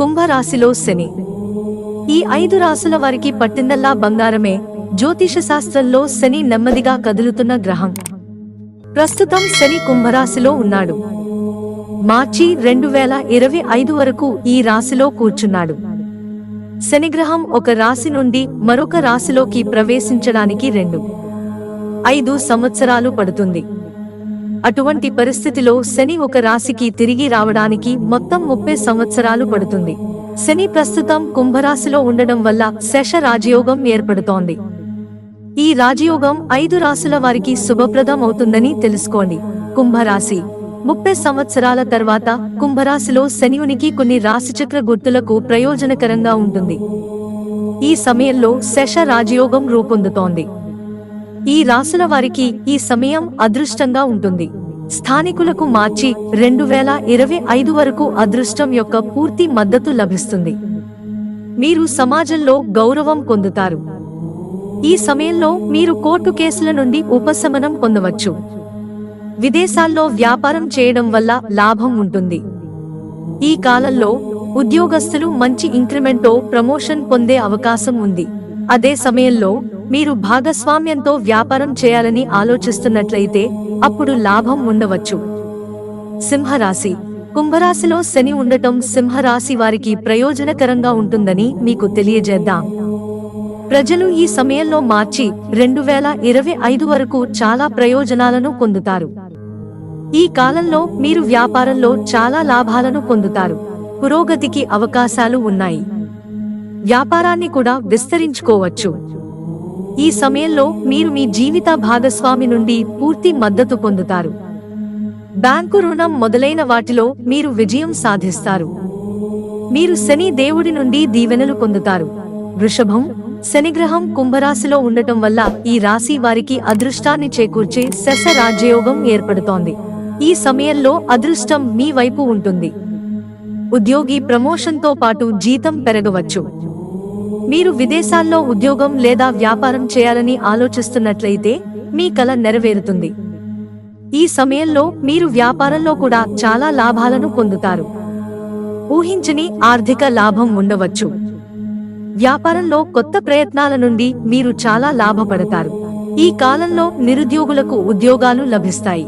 కుంభరాశిలో శని. ఈ ఐదు రాసుల వారికి పట్టిందల్లా బంగారమే. జ్యోతిష శాస్త్రంలో శని నెమ్మదిగా కదులుతున్న గ్రహం. ప్రస్తుతం శని కుంభరాశిలో ఉన్నాడు. మార్చి రెండు వేల ఇరవై ఐదు వరకు ఈ రాశిలో కూర్చున్నాడు. శనిగ్రహం ఒక రాశి నుండి మరొక రాశిలోకి ప్రవేశించడానికి రెండు ఐదు సంవత్సరాలు పడుతుంది. అటువంటి పరిస్థితిలో శని ఒక రాశికి తిరిగి రావడానికి మొత్తం ముప్పై సంవత్సరాలు పడుతుంది. శని ప్రస్తుతం కుంభరాశిలో ఉండడం వల్ల శశ రాజయోగం ఏర్పడుతోంది. ఈ రాజయోగం ఐదు రాశుల వారికి శుభప్రదం అవుతుందని తెలుసుకోండి. కుంభరాశి ముప్పై సంవత్సరాల తర్వాత కుంభరాశిలో శనియునికి కొన్ని రాశిచక్ర గుర్తులకు ప్రయోజనకరంగా ఉంటుంది. ఈ సమయంలో శశ రాజయోగం రూపొందుతోంది. ఈ రాసుల వారికి ఈ సమయం అదృష్టంగా ఉంటుంది. స్థానికులకు మార్చి రెండు వేల ఇరవై ఐదు వరకు అదృష్టం యొక్క పూర్తి మద్దతు లభిస్తుంది. మీరు సమాజంలో గౌరవం పొందుతారు. ఈ సమయంలో మీరు కోర్టు కేసుల నుండి ఉపశమనం పొందవచ్చు. విదేశాల్లో వ్యాపారం చేయడం వల్ల లాభం ఉంటుంది. ఈ కాలంలో ఉద్యోగస్తులు మంచి ఇంక్రిమెంటో ప్రమోషన్ పొందే అవకాశం ఉంది. అదే సమయంలో మీరు భాగస్వామ్యంతో వ్యాపారం చేయాలని ఆలోచిస్తున్నట్లయితే అప్పుడు లాభం ఉండవచ్చు. సింహరాశి. కుంభరాశిలో శని ఉండటం సింహరాశి వారికి ప్రయోజనకరంగా ఉంటుందని మీకు తెలియజేద్దాం. ప్రజలు ఈ సమయంలో మార్చి రెండు వేల ఇరవై ఐదు వరకు చాలా ప్రయోజనాలను పొందుతారు. ఈ కాలంలో మీరు వ్యాపారంలో చాలా లాభాలను పొందుతారు. పురోగతికి అవకాశాలు ఉన్నాయి. వ్యాపారాన్ని కూడా విస్తరించుకోవచ్చు. ఈ సమయంలో మీరు మీ జీవిత భాగస్వామి నుండి పూర్తి మద్దతు పొందుతారు. బ్యాంకు రుణం మొదలైన వాటిలో మీరు విజయం సాధిస్తారు. మీరు శని దేవుడి నుండి దీవెనలు పొందుతారు. వృషభం శనిగ్రహం కుంభరాశిలో ఉండటం వల్ల ఈ రాశి వారికి అదృష్టాన్ని చేకూర్చే శశ రాజ్యయోగం ఏర్పడుతోంది. ఈ సమయంలో అదృష్టం మీ వైపు ఉంటుంది. ఉద్యోగి ప్రమోషన్తో పాటు జీతం పెరగవచ్చు. మీరు విదేశాల్లో ఉద్యోగం లేదా వ్యాపారం చేయాలని ఆలోచిస్తున్నట్లయితే మీ కల నెరవేరుతుంది. ఈ సమయంలో మీరు వ్యాపారంలో కూడా చాలా లాభాలను పొందుతారు. ఊహించని ఆర్థిక లాభం ఉండవచ్చు. వ్యాపారంలో కొత్త ప్రయత్నాల నుండి మీరు చాలా లాభపడతారు. ఈ కాలంలో నిరుద్యోగులకు ఉద్యోగాలు లభిస్తాయి.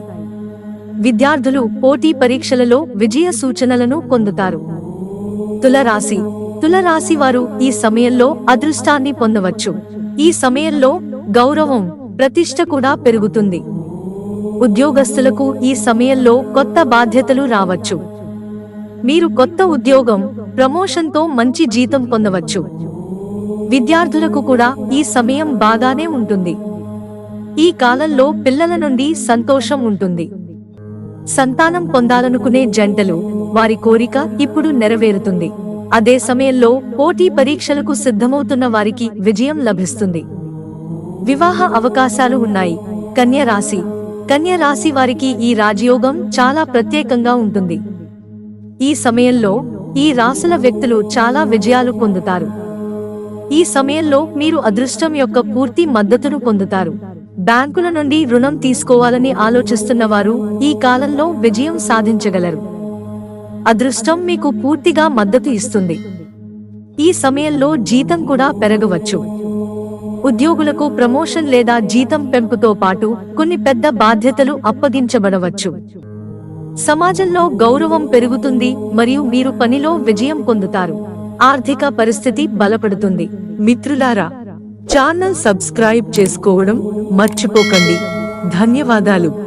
విద్యార్థులు పోటీ పరీక్షలలో విజయ సూచనలను పొందుతారు. తులరాశి తులరాశి వారు ఈ సమయంలో అదృష్టాన్ని పొందవచ్చు. ఈ సమయంలో గౌరవం ప్రతిష్ట కూడా పెరుగుతుంది. ఉద్యోగస్తులకు ఈ సమయంలో కొత్త బాధ్యతలు రావచ్చు. మీరు కొత్త ఉద్యోగం ప్రమోషన్తో మంచి జీతం పొందవచ్చు. విద్యార్థులకు కూడా ఈ సమయం బాగానే ఉంటుంది. ఈ కాలంలో పిల్లల నుండి సంతోషం ఉంటుంది. సంతానం పొందాలనుకునే జంటలు వారి కోరిక ఇప్పుడు నెరవేరుతుంది. అదే సమయంలో పోటీ పరీక్షలకు సిద్ధమవుతున్న వారికి విజయం లభిస్తుంది. వివాహ అవకాశాలు ఉన్నాయి. కన్య రాశి. కన్య రాశి వారికి ఈ రాజయోగం చాలా ప్రత్యేకంగా ఉంటుంది. ఈ సమయంలో ఈ రాసుల వ్యక్తులు చాలా విజయాలు పొందుతారు. ఈ సమయంలో మీరు అదృష్టం యొక్క పూర్తి మద్దతును పొందుతారు. బ్యాంకుల నుండి రుణం తీసుకోవాలని ఆలోచిస్తున్న వారు ఈ కాలంలో విజయం సాధించగలరు. అదృష్టం మీకు పూర్తిగా మద్దతు ఇస్తుంది. ఈ సమయంలో జీతం కూడా పెరగవచ్చు. ఉద్యోగులకు ప్రమోషన్ లేదా జీతం పెంపుతో పాటు కొన్ని పెద్ద బాధ్యతలు అప్పగించబడవచ్చు. సమాజంలో గౌరవం పెరుగుతుంది మరియు మీరు పనిలో విజయం పొందుతారు. ఆర్థిక పరిస్థితి బలపడుతుంది. మిత్రులారా ఛానల్ సబ్స్క్రైబ్ చేసుకోవడం మర్చిపోకండి. ధన్యవాదాలు.